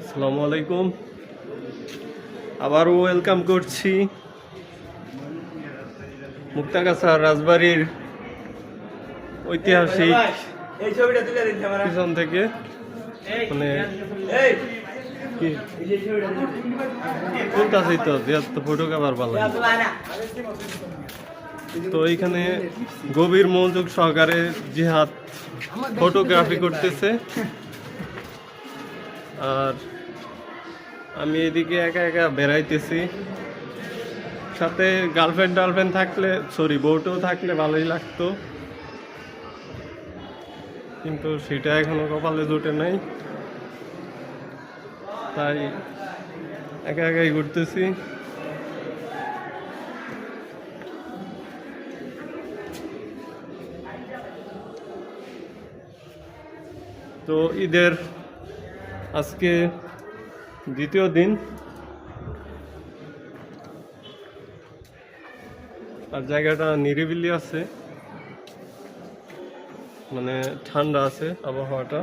আসসালামু আলাইকুম। আবারও ওয়েলকাম করছি মুক্তাগাছা রাজবাড়ির ঐতিহাসিক পিছন থেকে। মানে এই কি এই যে ছবিটা তুলে দিন তুলতাছি তো যেহেতু তো ফটো কাবার পালাই তো এইখানে গভীর মনোযোগ সহকারে জিহাদ ফটোগ্রাফি করতেছে। আর আমি এদিকে একা একা বেড়াইতেছি। সাথে গার্লফ্রেন্ড টার্লফ্রেন্ড থাকলে সরি বউটাও থাকলে ভালোই লাগতো। কিন্তু সেটা এখনও কপালে জোটে নাই। তাই একা একাই ঘুরতেছি। তো ঈদের আজকে দ্বিতীয় দিন। আর জায়গাটা নিরিবিলি আছে। মানে ঠান্ডা আছে আবহাওয়াটা।